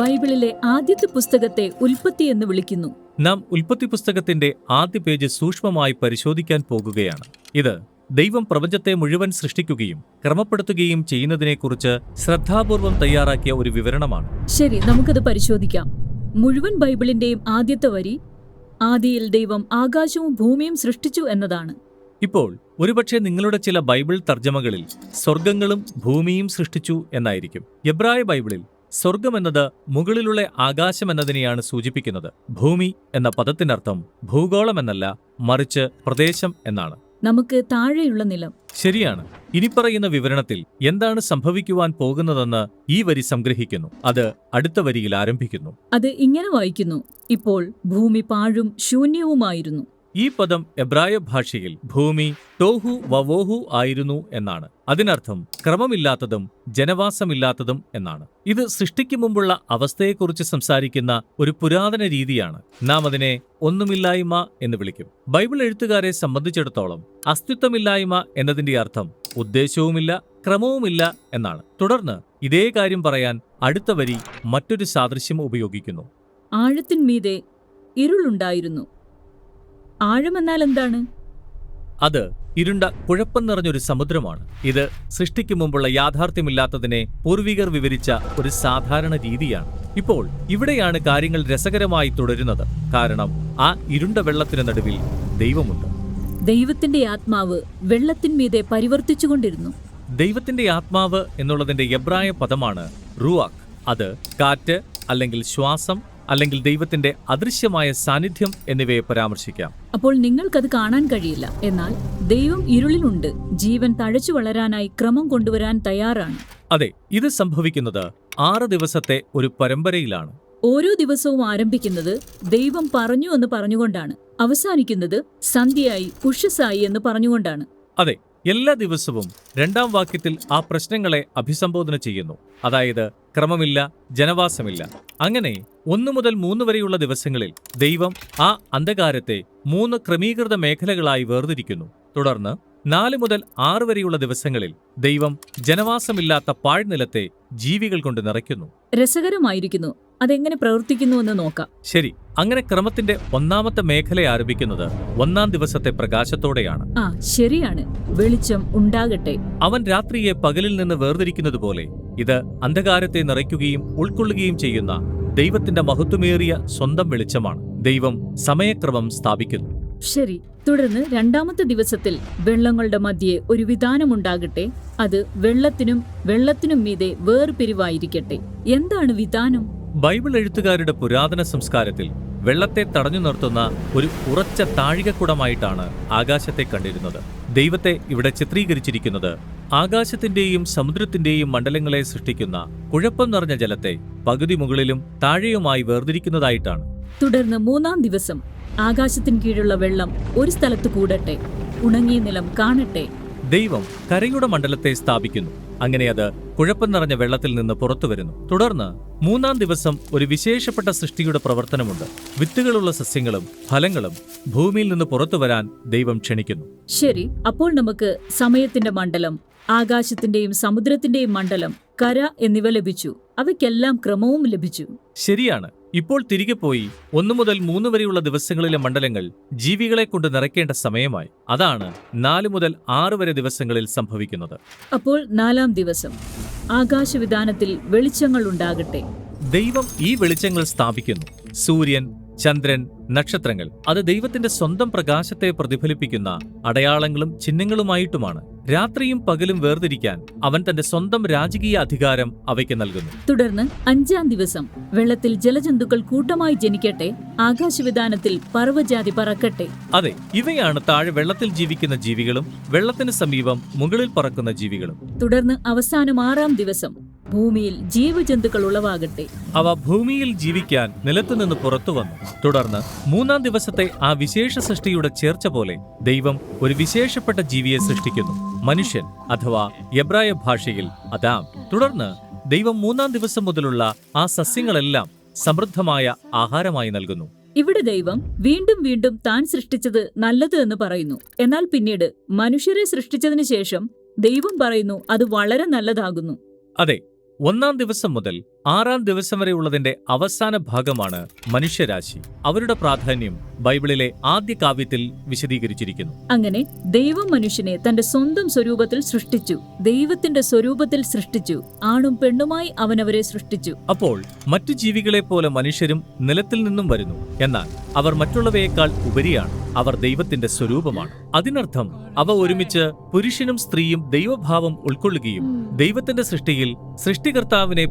ബൈബിളിലെ ആദ്യത്തെ പുസ്തകത്തെ ഉൽപ്പത്തി എന്ന് വിളിക്കുന്നു. നാം ഉൽപ്പത്തി പുസ്തകത്തിന്റെ ആദ്യ പേജ് സൂക്ഷ്മമായി പരിശോധിക്കാൻ പോകുകയാണ്. ഇത് ദൈവം പ്രപഞ്ചത്തെ മുഴുവൻ സൃഷ്ടിക്കുകയും ക്രമപ്പെടുത്തുകയും ചെയ്യുന്നതിനെക്കുറിച്ച് ശ്രദ്ധാപൂർവം തയ്യാറാക്കിയ ഒരു വിവരണമാണ്. ശരി നമുക്കത് പരിശോധിക്കാം. മുഴുവൻ ബൈബിളിന്റെയും ആദ്യത്തെ വരി ആദിയിൽ ദൈവം ആകാശവും ഭൂമിയും സൃഷ്ടിച്ചു എന്നതാണ്. ഇപ്പോൾ ഒരുപക്ഷെ നിങ്ങളുടെ ചില ബൈബിൾ തർജമകളിൽ സ്വർഗങ്ങളും ഭൂമിയും സൃഷ്ടിച്ചു എന്നായിരിക്കും. എബ്രായ ബൈബിളിൽ സ്വർഗം എന്നത് മുകളിലുള്ള ആകാശമെന്നതിനെയാണ് സൂചിപ്പിക്കുന്നത്. ഭൂമി എന്ന പദത്തിനർത്ഥം ഭൂഗോളം എന്നല്ല മറിച്ച് പ്രദേശം എന്നാണ്. നമുക്ക് താഴെയുള്ള നിലം. ശരിയാണ്. ഇനി പറയുന്ന വിവരണത്തിൽ എന്താണ് സംഭവിക്കുവാൻ പോകുന്നതെന്ന് ഈ വരി സംഗ്രഹിക്കുന്നു. അത് അടുത്ത വരിയിൽ ആരംഭിക്കുന്നു. അത് ഇങ്ങനെ വായിക്കുന്നു. ഇപ്പോൾ ഭൂമി പാഴും ശൂന്യവുമായിരുന്നു. ഈ പദം എബ്രായ ഭാഷയിൽ ഭൂമി ടോഹു വവോഹു ആയിരുന്നു എന്നാണ്. അതിനർത്ഥം ക്രമമില്ലാത്തതും ജനവാസമില്ലാത്തതും എന്നാണ്. ഇത് സൃഷ്ടിക്കു മുമ്പുള്ള അവസ്ഥയെക്കുറിച്ച് സംസാരിക്കുന്ന ഒരു പുരാതന രീതിയാണ്. നാം അതിനെ ഒന്നുമില്ലായ്മ എന്ന് വിളിക്കും. ബൈബിൾ എഴുത്തുകാരെ സംബന്ധിച്ചിടത്തോളം അസ്തിത്വമില്ലായ്മ എന്നതിന്റെ അർത്ഥം ഉദ്ദേശവുമില്ല ക്രമവുമില്ല എന്നാണ്. തുടർന്ന് ഇതേ കാര്യം പറയാൻ അടുത്ത വരി മറ്റൊരു സാദൃശ്യം ഉപയോഗിക്കുന്നു. ആഴത്തിന്മീതെ ഇരുളുണ്ടായിരുന്നു. ആഴമെന്നാൽ എന്താണ് അത് ഇരുണ്ട കുഴപ്പം നിറഞ്ഞൊരു സമുദ്രമാണ്. ഇത് സൃഷ്ടിക്കു മുമ്പുള്ള യാഥാർത്ഥ്യമില്ലാത്തതിനെ പൂർവികർ വിവരിച്ച ഒരു സാധാരണ രീതിയാണ്. ഇപ്പോൾ ഇവിടെയാണ് കാര്യങ്ങൾ രസകരമായി തുടരുന്നത്. കാരണം ആ ഇരുണ്ട വെള്ളത്തിന് നടുവിൽ ദൈവമുണ്ട്. ദൈവത്തിന്റെ ആത്മാവ് വെള്ളത്തിന്മീതെ പരിവർത്തിച്ചുകൊണ്ടിരുന്നു. ദൈവത്തിന്റെ ആത്മാവ് എന്നുള്ളതിന്റെ എബ്രായ പദമാണ് റുവാഖ് അത് കാറ്റ് അല്ലെങ്കിൽ ശ്വാസം അല്ലെങ്കിൽ ദൈവത്തിന്റെ അദൃശ്യമായ സാന്നിധ്യം എന്നിവയെ പരാമർശിക്കാം. അപ്പോൾ നിങ്ങൾക്കത് കാണാൻ കഴിയില്ല. എന്നാൽ ദൈവം ഇരുളിലുണ്ട് ജീവൻ തഴച്ചു വളരാനായി ക്രമം കൊണ്ടുവരാൻ തയ്യാറാണ്. അതെ ഇത് സംഭവിക്കുന്നത് ആറ് ദിവസത്തെ ഒരു പരമ്പരയിലാണ്. ഓരോ ദിവസവും ആരംഭിക്കുന്നത് ദൈവം പറഞ്ഞു എന്ന് പറഞ്ഞുകൊണ്ടാണ്. അവസാനിക്കുന്നത് സന്ധ്യയായി ഉഷസായി എന്ന് പറഞ്ഞുകൊണ്ടാണ്. അതെ എല്ലാ ദിവസവും രണ്ടാം വാക്യത്തിൽ ആ പ്രശ്നങ്ങളെ അഭിസംബോധന ചെയ്യുന്നു. അതായത് ക്രമമില്ല ജനവാസമില്ല. അങ്ങനെ ഒന്നു മുതൽ മൂന്ന് വരെയുള്ള ദിവസങ്ങളിൽ ദൈവം ആ അന്ധകാരത്തെ മൂന്ന് ക്രമീകൃത മേഖലകളായി വേർതിരിക്കുന്നു. തുടർന്ന് നാല് മുതൽ ആറ് വരെയുള്ള ദിവസങ്ങളിൽ ദൈവം ജനവാസമില്ലാത്ത പാഴ്നിലത്തെ ജീവികൾ കൊണ്ട് നിറയ്ക്കുന്നു. രസകരമായിരിക്കുന്നു. അതെങ്ങനെ പ്രവർത്തിക്കുന്നുവെന്ന് നോക്കാം. ശരി അങ്ങനെ ക്രമത്തിന്റെ ഒന്നാമത്തെ മേഖല ആരംഭിക്കുന്നത് ഒന്നാം ദിവസത്തെ പ്രകാശത്തോടെയാണ്. ആ ശരിയാണ്. വെളിച്ചം ഉണ്ടാകട്ടെ. അവൻ രാത്രിയെ പകലിൽ നിന്ന് വേർതിരിക്കുന്നത് പോലെ ഇത് അന്ധകാരത്തെ നിറയ്ക്കുകയും ഉൾക്കൊള്ളുകയും ചെയ്യുന്ന ദൈവത്തിന്റെ മഹത്വമേറിയ സ്വന്തം വെളിച്ചമാണ്. ദൈവം സമയക്രമം സ്ഥാപിക്കുന്നു. ശരി തുടർന്ന് രണ്ടാമത്തെ ദിവസത്തിൽ വെള്ളങ്ങളുടെ മധ്യേ ഒരു വിധാനമുണ്ടാകട്ടെ അത് വെള്ളത്തിനും വെള്ളത്തിനും മീതെ വേർപിരിവായിരിക്കട്ടെ. എന്താണ് വിധാനം ബൈബിൾ എഴുത്തുകാരുടെ പുരാതന സംസ്കാരത്തിൽ വെള്ളത്തെ തടഞ്ഞു നിർത്തുന്ന ഒരു ഉറച്ച താഴികക്കുടമായിട്ടാണ് ആകാശത്തെ കണ്ടിരുന്നത്. ദൈവത്തെ ഇവിടെ ചിത്രീകരിച്ചിരിക്കുന്നത് ആകാശത്തിന്റെയും സമുദ്രത്തിന്റെയും മണ്ഡലങ്ങളെ സൃഷ്ടിക്കുന്ന കുഴപ്പം നിറഞ്ഞ ജലത്തെ പകുതി മുകളിലും താഴെയുമായി വേർതിരിക്കുന്നതായിട്ടാണ്. തുടർന്ന് മൂന്നാം ദിവസം ആകാശത്തിന് കീഴുള്ള വെള്ളം ഒരു സ്ഥലത്ത് കൂടട്ടെ ഉണങ്ങിയ നിലം കാണട്ടെ. ദൈവം കരയുടെ മണ്ഡലത്തെ സ്ഥാപിക്കുന്നു. അങ്ങനെ അത് കുഴപ്പം നിറഞ്ഞ വെള്ളത്തിൽ നിന്ന് പുറത്തു വരുന്നു. തുടർന്ന് മൂന്നാം ദിവസം ഒരു വിശേഷപ്പെട്ട സൃഷ്ടിയുടെ പ്രവർത്തനമുണ്ട്. വിത്തുകളുള്ള സസ്യങ്ങളും ഫലങ്ങളും ഭൂമിയിൽ നിന്ന് പുറത്തു വരാൻ ദൈവം ക്ഷണിക്കുന്നു. ശരി അപ്പോൾ നമുക്ക് സമയത്തിന്റെ മണ്ഡലം ആകാശത്തിന്റെയും സമുദ്രത്തിന്റെയും മണ്ഡലം കര എന്നിവ ലഭിച്ചു. അവയ്ക്കെല്ലാം ക്രമവും ലഭിച്ചു. ശരിയാണ്. ഇപ്പോൾ തിരികെ പോയി ഒന്നു മുതൽ മൂന്ന് വരെയുള്ള ദിവസങ്ങളിലെ മണ്ഡലങ്ങൾ ജീവികളെ കൊണ്ട് നിറയ്ക്കേണ്ട സമയമായി. അതാണ് നാല് മുതൽ ആറ് വരെ ദിവസങ്ങളിൽ സംഭവിക്കുന്നത്. അപ്പോൾ നാലാം ദിവസം. ആകാശവിധാനത്തിൽ വെളിച്ചങ്ങൾ ഉണ്ടാകട്ടെ. ദൈവം ഈ വെളിച്ചങ്ങൾ സ്ഥാപിക്കുന്നു. സൂര്യൻ ചന്ദ്രൻ നക്ഷത്രങ്ങൾ. അത് ദൈവത്തിന്റെ സ്വന്തം പ്രകാശത്തെ പ്രതിഫലിപ്പിക്കുന്ന അടയാളങ്ങളും ചിഹ്നങ്ങളുമായിട്ടുമാണ്. രാത്രിയും പകലും വേർതിരിക്കാൻ അവൻ തന്റെ സ്വന്തം രാജകീയ അധികാരം അവയ്ക്ക് നൽകുന്നു. തുടർന്ന് അഞ്ചാം ദിവസം വെള്ളത്തിൽ ജലജന്തുക്കൾ കൂട്ടമായി ജനിക്കട്ടെ ആകാശവിധാനത്തിൽ പർവജാതി പറക്കട്ടെ. അതെ ഇവയാണ് താഴെ വെള്ളത്തിൽ ജീവിക്കുന്ന ജീവികളും വെള്ളത്തിന് സമീപം മുകളിൽ പറക്കുന്ന ജീവികളും. തുടർന്ന് അവസാനം ആറാം ദിവസം ഭൂമിയിൽ ജീവജന്തുക്കൾ ഉളവാകട്ടെ. അവ ഭൂമിയിൽ ജീവിക്കാൻ നിലത്തുനിന്ന് പുറത്തു വന്നു. തുടർന്ന് മൂന്നാം ദിവസത്തെ ആ വിശേഷ സൃഷ്ടിയുടെ ചേർച്ച പോലെ ദൈവം ഒരു വിശേഷപ്പെട്ട ജീവിയെ സൃഷ്ടിക്കുന്നു. മനുഷ്യൻ അഥവാ എബ്രായ ഭാഷയിൽ അതാം തുടർന്ന് ദൈവം മൂന്നാം ദിവസം മുതലുള്ള ആ സസ്യങ്ങളെല്ലാം സമൃദ്ധമായ ആഹാരമായി നൽകുന്നു. ഇവിടെ ദൈവം വീണ്ടും വീണ്ടും താൻ സൃഷ്ടിച്ചത് നല്ലത് എന്ന് പറയുന്നു. എന്നാൽ പിന്നീട് മനുഷ്യരെ സൃഷ്ടിച്ചതിന് ശേഷം ദൈവം പറയുന്നു അത് വളരെ നല്ലതാകുന്നു. അതെ ഒന്നാം ദിവസം മുതൽ ആറാം ദിവസം വരെയുള്ളതിന്റെ അവസാന ഭാഗമാണ് മനുഷ്യരാശി. അവരുടെ പ്രാധാന്യം ബൈബിളിലെ ആദ്യ കാവ്യത്തിൽ വിശദീകരിച്ചിരിക്കുന്നു. അങ്ങനെ ദൈവം മനുഷ്യനെ തന്റെ സ്വന്തം സ്വരൂപത്തിൽ സൃഷ്ടിച്ചു. ദൈവത്തിന്റെ സ്വരൂപത്തിൽ സൃഷ്ടിച്ചു. ആണും പെണ്ണുമായി അവനവരെ സൃഷ്ടിച്ചു. അപ്പോൾ മറ്റു ജീവികളെ പോലെ മനുഷ്യരും നിലത്തിൽ നിന്നും വരുന്നു. എന്നാൽ അവർ മറ്റുള്ളവയേക്കാൾ ഉപരിയാണ്. അവർ ദൈവത്തിന്റെ സ്വരൂപമാണ്. അതിനർത്ഥം അവ ഒരുമിച്ച് പുരുഷനും സ്ത്രീയും ദൈവഭാവം ഉൾക്കൊള്ളുകയും ദൈവത്തിന്റെ സൃഷ്ടിയിൽ സൃഷ്ടികർത്താവിനെ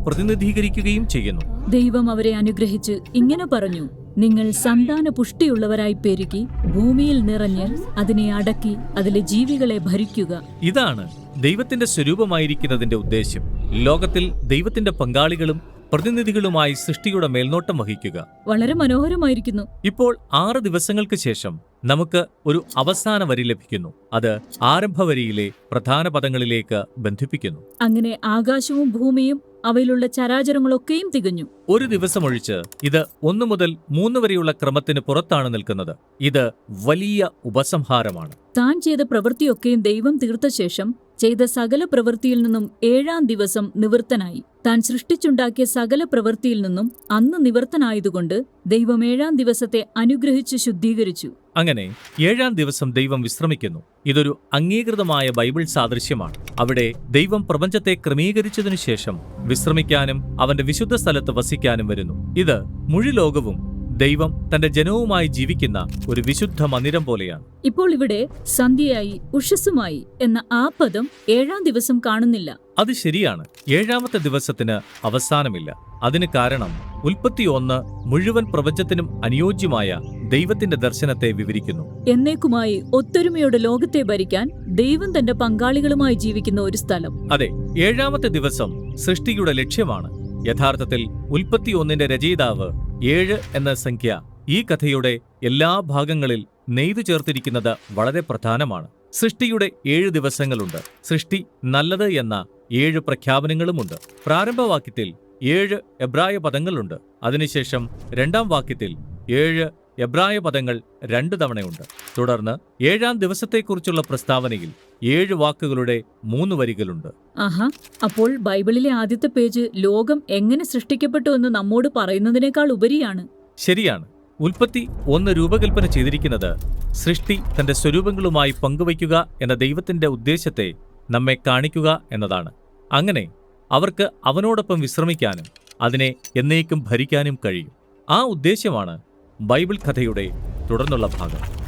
പ്രതിനിധീകരിക്കുകയും ചെയ്യുന്നു. ദൈവം അവരെ അനുഗ്രഹിച്ച് ഇങ്ങനെ പറഞ്ഞു നിങ്ങൾ സന്താന പുഷ്ടിയുള്ളവരായി പെരുകി ഭൂമിയിൽ നിറഞ്ഞ് അതിനെ അടക്കി അതിലെ ജീവികളെ ഭരിക്കുക. ഇതാണ് ദൈവത്തിന്റെ സ്വരൂപമായിരിക്കുന്നതിന്റെ ഉദ്ദേശ്യം. ലോകത്തിൽ ദൈവത്തിന്റെ പങ്കാളികളും പ്രതിനിധികളുമായി സൃഷ്ടിയുടെ മേൽനോട്ടം വഹിക്കുക. വളരെ മനോഹരമായിരിക്കുന്നു. ഇപ്പോൾ ആറ് ദിവസങ്ങൾക്ക് ശേഷം നമുക്ക് ഒരു അവസാന വരി ലഭിക്കുന്നു. അത് ആരംഭ വരിയിലെ പ്രധാന പദങ്ങളിലേക്ക് ബന്ധിപ്പിക്കുന്നു. അങ്ങനെ ആകാശവും ഭൂമിയും അവയിലുള്ള ചരാചരങ്ങളൊക്കെയും തികഞ്ഞു. ഒരു ദിവസം ഒഴിച്ച് ഇത് ഒന്നു മുതൽ മൂന്ന് വരെയുള്ള ക്രമത്തിന് പുറത്താണ് നിൽക്കുന്നത്. ഇത് വലിയ ഉപസംഹാരമാണ്. താൻ ചെയ്ത പ്രവൃത്തിയൊക്കെയും ദൈവം തീർത്ത ശേഷം ചെയ്ത സകല പ്രവൃത്തിയിൽ നിന്നും ഏഴാം ദിവസം നിവൃത്തനായി. താൻ സൃഷ്ടിച്ചുണ്ടാക്കിയ സകല പ്രവൃത്തിയിൽ നിന്നും അന്ന് നിവർത്തനായതുകൊണ്ട് ദൈവം ഏഴാം ദിവസത്തെ അനുഗ്രഹിച്ച് ശുദ്ധീകരിച്ചു. അങ്ങനെ ഏഴാം ദിവസം ദൈവം വിശ്രമിക്കുന്നു. ഇതൊരു അംഗീകൃതമായ ബൈബിൾ സാദൃശ്യമാണ്. അവിടെ ദൈവം പ്രപഞ്ചത്തെ ക്രമീകരിച്ചതിനു ശേഷം വിശ്രമിക്കാനും അവന്റെ വിശുദ്ധ സ്ഥലത്ത് വസിക്കാനും വരുന്നു. ഇത് മുഴുലോകവും ദൈവം തന്റെ ജനവുമായി ജീവിക്കുന്ന ഒരു വിശുദ്ധ മന്ദിരം പോലെയാണ്. ഇപ്പോൾ ഇവിടെ സന്ധ്യയായി ഉഷസ്സുമായി എന്ന ആ പദം ഏഴാം ദിവസം കാണുന്നില്ല. അത് ശരിയാണ്. ഏഴാമത്തെ ദിവസത്തിന് അവസാനമില്ല. അതിന് കാരണം ഉൽപ്പത്തി ഒന്ന് മുഴുവൻ പ്രപഞ്ചത്തിനും അനുയോജ്യമായ ദൈവത്തിന്റെ ദർശനത്തെ വിവരിക്കുന്നു. എന്നേക്കുമായി ഒത്തൊരുമയുടെ ലോകത്തെ ഭരിക്കാൻ ദൈവം തന്റെ പങ്കാളികളുമായി ജീവിക്കുന്ന ഒരു സ്ഥലം. അതെ ഏഴാമത്തെ ദിവസം സൃഷ്ടിയുടെ ലക്ഷ്യമാണ്. യഥാർത്ഥത്തിൽ ഉൽപ്പത്തി ഒന്നിന്റെ രചയിതാവ് ഏഴ് എന്ന സംഖ്യ ഈ കഥയുടെ എല്ലാ ഭാഗങ്ങളിൽ നെയ്തു ചേർത്തിരിക്കുന്നത് വളരെ പ്രധാനമാണ്. സൃഷ്ടിയുടെ ഏഴ് ദിവസങ്ങളുണ്ട്. സൃഷ്ടി നല്ലത് എന്ന ഏഴ് പ്രഖ്യാപനങ്ങളുമുണ്ട്. പ്രാരംഭവാക്യത്തിൽ ഏഴ് എബ്രായ പദങ്ങളുണ്ട്. അതിനുശേഷം രണ്ടാം വാക്യത്തിൽ ഏഴ് എബ്രായ പദങ്ങൾ രണ്ടു തവണയുണ്ട്. തുടർന്ന് ഏഴാം ദിവസത്തെക്കുറിച്ചുള്ള പ്രസ്താവനയിൽ ഏഴ് വാക്കുകളുടെ മൂന്ന് വരികളുണ്ട്. ആഹാ അപ്പോൾ ബൈബിളിലെ ആദ്യത്തെ പേജ് ലോകം എങ്ങനെ സൃഷ്ടിക്കപ്പെട്ടു എന്ന് നമ്മോട് പറയുന്നതിനേക്കാൾ ഉപരിയാണ്. ശരിയാണ്. ഉൽപ്പത്തി ഒന്ന് രൂപകൽപ്പന ചെയ്തിരിക്കുന്നത് സൃഷ്ടി തന്റെ സ്വരൂപങ്ങളുമായി പങ്കുവയ്ക്കുക എന്ന ദൈവത്തിന്റെ ഉദ്ദേശത്തെ നമ്മെ കാണിക്കുക എന്നതാണ്. അങ്ങനെ അവർക്ക് അവനോടൊപ്പം വിശ്രമിക്കാനും അതിനെ എന്നേക്കും ഭരിക്കാനും കഴിയും. ആ ഉദ്ദേശ്യമാണ് ബൈബിൾ കഥയുടെ തുടർന്നുള്ള ഭാഗം.